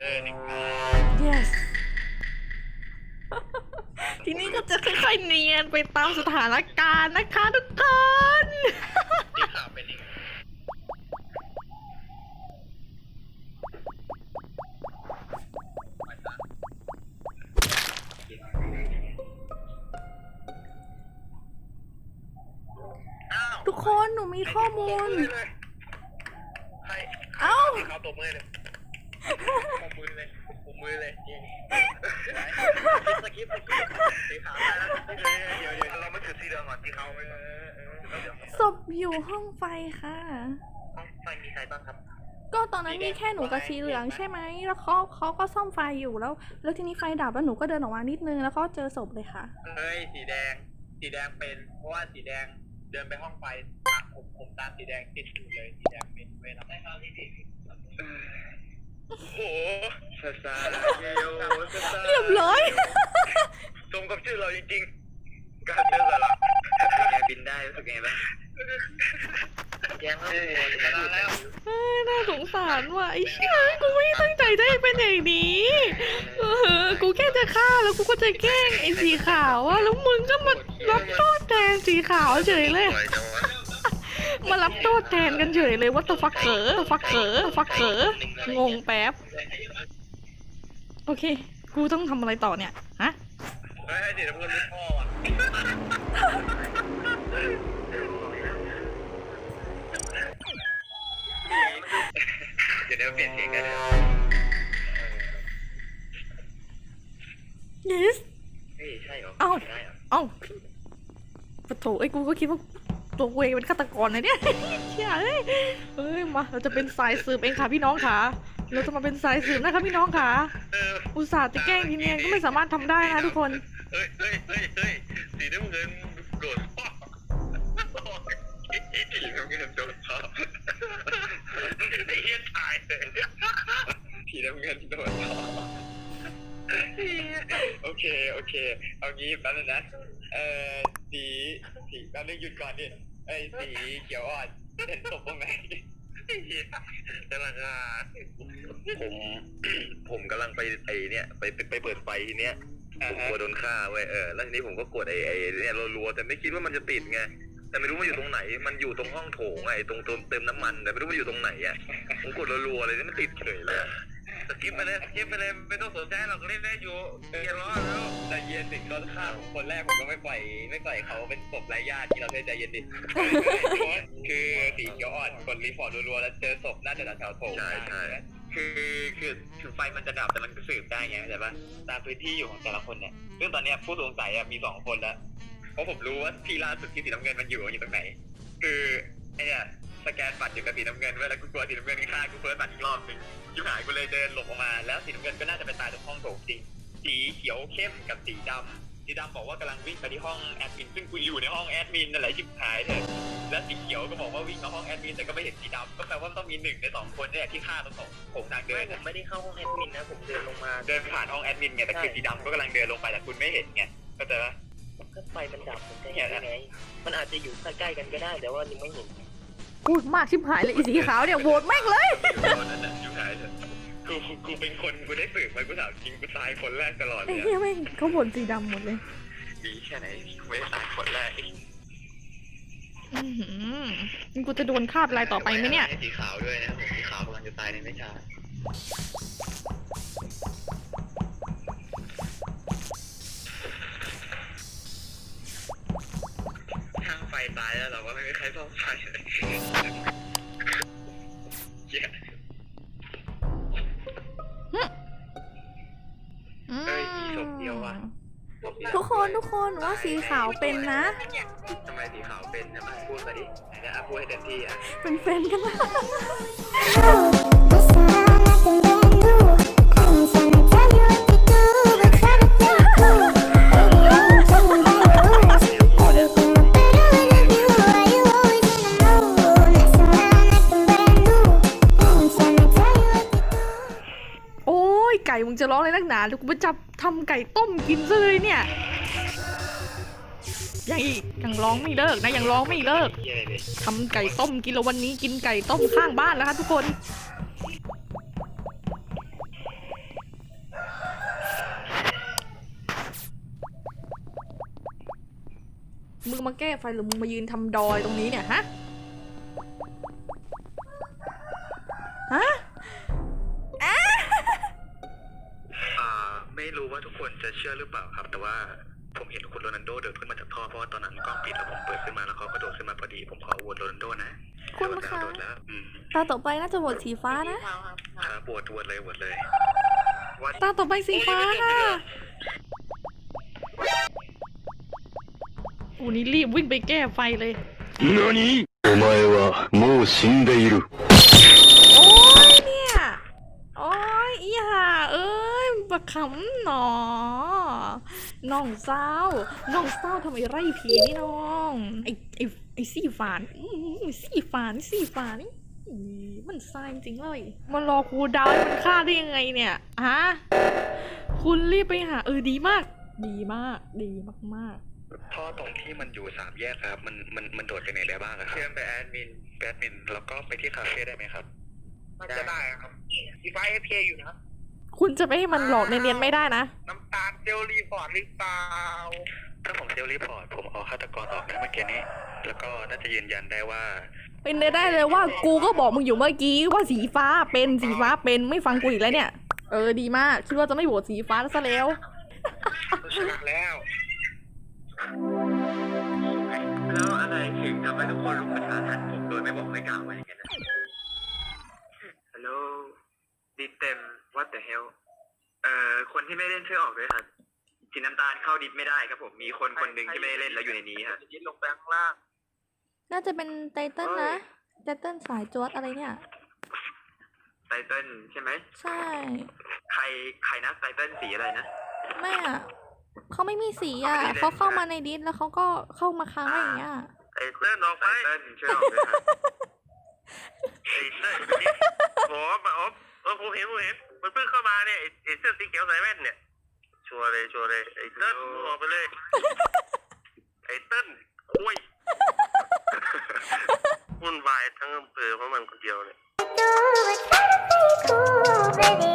yes ทีนี้ก็จะค่อยๆเนียนไปตามสถานการณ์นะคะทุกคน ที่ข่าวเป็นอีกทุกคนหนูมีข้อมูล เอ้า เขาตบมือเลย ตบมือเลยตบมือเลยจริงสกิปสกิปสกิปสีขาวได้แล้วเดี๋ยวเดี๋ยวเรามาจุดสีเหลืองก่อนที่เขาไม่เออศพอยู่ห้องไฟค่ะ ห้องไฟมีใครบ้างครับ ก็ตอนนั้นมีแค่หนูกับสีเหลืองใช่ไหม แล้วเขาเขาก็ซ่อมไฟอยู่แล้ว แล้วทีนี้ไฟดับแล้วหนูก็เดินออกมานิดนึงแล้วก็เจอศพเลยค่ะ เฮ้ยสีแดง สีแดงเป็น เพราะว่าสีแดงเดินไปห้องไฟตามผมผมตามสีแดงติดอยู่เลยสีแดงเป็นเวลาได้เข้าที่ดี โอ้โหซาซาเกโยซาซาเรียบร้อย สมกับชื่อเราจริงๆการเดินสลับเป็นไงบินได้รู้สึกไงบ้างยังไม่ชนะแล้วเอ้ยน่าสงสารว่ะไอ้เชี่ยกูไม่ได้ตั้งใจจะให้เป็นอย่างนี้เออกูแค่จะฆ่าแล้วกูก็จะแกล้งไอ้สีขาวอะแล้วมึงก็มารับโทษแทนสีขาวเฉยเลย มารับโทษแทนกันเฉยเลยว่าตฟักเขอฟักเขอฟักเของงแป๊บ โอเค กูต้องทำอะไรต่อเนี่ย ฮะเฮ้ยเดี๋ยวเพื่อนรุ่นพ่ออะเดี๋ยวเดี๋ยวเปลี่ยนเพลงกันเลย yes เฮ้ยใช่เหรอเอ้า ได้เหรอ เอ้าปะโถไอ้กูก็คิดว่า ตัวกูเองเป็นฆาตกรนะเนี่ยเชี่ยเอ้ยเอ้ยมาเราจะเป็นสายสืบเองค่ะพี่น้องค่ะ เราจะมาเป็นสายสืบนะคะพี่น้องค่ะ เอออุตส่าห์จะแกล้งทีเนียนก็ไม่สามารถทำได้นะทุกคน เฮ้ยเฮ้ยเฮ้ยเฮ้ยสีน้ำเงินโดนพ่อสีน้ำเงินโดนพ่อไอ้เหี้ยตายเลยสีน้ำเงินโดนพ่อโอเคโอเค เอางี้แป๊บนึงนะ เอ่อสีสีแป๊บนึงหยุดก่อนดิ ไอ้สีเขียวอ่อนเห็นศพตรงไหนกำลังอะผมผมกำลังไปไอ้เนี่ยไปไปไปเปิดไฟทีเนี้ยผมกลัวโดนฆ่าเว้ยเออแล้วทีนี้ผมก็กดไอ้ไอ้เนี่ยรัวๆแต่ไม่คิดว่ามันจะติดไงแต่ไม่รู้ว่าอยู่ตรงไหน มันอยู่ตรงห้องโถงไงตรงตรงเติมน้ำมัน แต่ไม่รู้ว่าอยู่ตรงไหนอะผมกดรัวๆเลยนี่มันติดเฉยเลยอะ สกิปไปเลยสกิปไปเลยไม่ต้องสนใจหรอกเล่นได้อยู่เย็นร้อนแล้วใจเย็นดิเขาฆ่าผมคนแรกผมก็ไม่ปล่อยไม่ปล่อยเขาเป็นศพไร้ญาติที่เราเล่นใจเย็นดิคือสีเขียวอ่อนกดรีพอร์ตรัวๆแล้วเจอศพน่าจะแถวๆโถงใช่ใช่คือคือคือไฟมันจะดับแต่มันก็สืบได้ไงเข้าใจปะตามพื้นที่อยู่ของแต่ละคนเนี่ยซึ่งตอนเนี้ยผู้สงสัยอะมีสองคนแล้วเพราะผมรู้ว่าที่ล่าสุดที่สีน้ำเงินมันอยู่อยู่ตรงไหน คือไอเนี่ย สแกนบัตรอยู่กับสีน้ำเงินไว้แล้วกูกลัวสีน้ำเงินฆ่ากูเฟิร์สบัตรอีกรอบหนึ่งยิบหายกูเลยเดินหลบออกมาแล้วสีน้ำเงินก็น่าจะไปตายตรงห้องโถงจริง สีเขียวเข้มกับสีดำสีดำบอกว่ากำลังวิ่งไปที่ห้องแอดมินซึ่งกูอยู่ในห้องแอดมินนั่นแหละชิบหายเลยแล้วสีเขียวก็บอกว่าวิ่งมาห้องแอดมินแต่ก็ไม่เห็นสีดำก็แปลว่าต้องมีหนึ่งในสองคนเนี่ยที่ฆ่าตรงโถงทางเดิไม่นผอะมไม่ได้เข้าห้องแอดมินนะผมเดินลงมาเดินผ่านห้องแอดมินไงแต่คือสีดำก็กำลังเดินลงไปแต่คุณไม่เห็นไงเข้าใจปะ ก็ไฟมันดับผมจะเห็นได้ไงมันอาจจะอยู่ใกล้ๆกันก็ได้แต่ว่ายังไม่เห็น พูดมากชิบหายเลยไอีสีขาวเนี่ยโหวตแม่งเลยนั่นแหละอยู่ไหนเถอะกูกูเป็นคนกูได้สืบมากูถามจริงกูตายคนแรกตลอดไอ้เลยเหี้ยแม่งเขาบ่นสีดำหมดเลย ดีแค่ไหนกูไม่ได้ตายคนแรกอื้อหือกูจะโดนคาบอะไรต่อไปไหมเนี่ย สีขาวด้วยนะผมสีขาวกำลังจะตายในไม่ช้า ตายแล้วเราก็ไม่มีใครซ่อมไฟเลยเหี้ยเฮ้ยมีศพเดียวว่ะทุกคนทุกคนว่าสีขาวเป็นนะ ทำไมสีขาวเป็นนะมาพูดมาดิไหนนะอะพูดให้เต็มที่อะ เป็นแฟนกันนะโึงจะร้องอะไรนักหนาเดี๋กูไปจับทำไก่ต้มกินซะเลยเนี่ย ยังอีกยังร้องไม่เลิกนะยังร้องไม่เลิกทำไก่ต้มกินแล้ววันนี้กินไก่ต้มข้างบ้านแล้วครับทุกคนมึงมาแก้ไฟหรือมึงมายืนทำดอยตรงนี้เนี่ยฮะ ฮะ เชื่อหรือเปล่าครับ แต่ว่าผมเห็นคุณโรนัลโดเดินขึ้นมาจากท่อเพราะว่าตอนนั้นกล้องปิดแล้วผมเปิดขึ้นมาแล้วเขากระโดดขึ้นมาพอดี ผมขอโหวตโรนัลโดนะ คุณ แต่ว่า คะ กระโดดแล้วอืม ตาต่อไปน่าจะโหวตสีฟ้านะ ครับโหวตโหวตเลยโหวตเลยว่า ตาต่อไปสีฟ้าค่ะโอ้นี่รีบวิ่งไปแก้ไฟเลย 何お前はもう死んでいる。 กขำหนอน้องเศร้าน้องเศร้าทำไมไร่ผีนี่น้องไอ้ไอ้ไอ้ซี่ฝานอื้อหือซี่ฝานซี่ฝานนี่อีมันทรายจริงๆเลยมันรอครูดาวให้มันฆ่าได้ยังไงเนี่ยฮะคุณรีบไปหาเออดีมาก ดีมาก ดีมากท่อตรงที่มันอยู่สามแยกครับ มันมันมันโดดไปไหนได้บ้างอะครับเชื่อมไปแอดมินแอดมินแล้วก็ไปที่คาเฟ่ได้ไหมครับ มันจะได้ครับอีไฟเอฟเคอยู่นะๆ คุณจะไม่ให้มันหลอกเนียนๆไม่ได้นะ น้ำตาลเจลรีพอร์ตหรือเปล่า ถ้าผมเซลล์รีพอร์ตผมเอาฆาตกรออกนะเมื่อกี้นี้ แล้วก็น่าจะยืนยันได้ว่าเป็นไปได้เลยว่ากูก็บอกมึงอยู่เมื่อกี้ว่าสีฟ้าเป็นสีฟ้าเป็นไม่ฟังกูอีกแล้วเนี่ย เออดีมากคิดว่าจะไม่โหวตสีฟ้าซะแล้ว ชนะแล้ว แล้วอะไรถึงทำให้ทุกคนรุมประชาทันผมโดยไม่บอกไม่กล่าวว่าอย่างนั้นฮัลโหลดิเต็ม what the hell เอ่อคนที่ไม่เล่นช่วยออกด้วยครับสีน้ำตาลเข้าดิสไม่ได้ครับผมมีคนคนหนึ่งที่ไม่ได้เล่นแล้วอยู่ในนี้ครับจะยินลงไปข้างล่าง น่าจะเป็นไตเติ้ลนะไตเติ้ลสายจวดอะไรเนี่ยไตเติ้ลใช่ไหมใช่ ใครใครนะไตเติ้ลสีอะไรนะไม่อะเขาไม่มีสีอะเขาไม่ได้เล่นเขาเข้ามาในดิสแล้วเขาก็เข้ามาค้างไว้อย่างเงี้ยไตเติ้ลออกไปไตเติ้ลช่วยออกด้วยครับไตเติ้ลโอ้โหเออผมเห็นผมเห็น มันเพิ่งเข้ามาเนี่ยไอ้ไอ้เสื้อสีเขียวใส่แว่นเนี่ย ชัวร์เลยชัวร์เลยไอ้เติ้ลออกไปเลย ไอ้เติ้ลคุยวุ่นวายทั้งอำเภอเพราะมันคนเดียวเนี่ย Baby,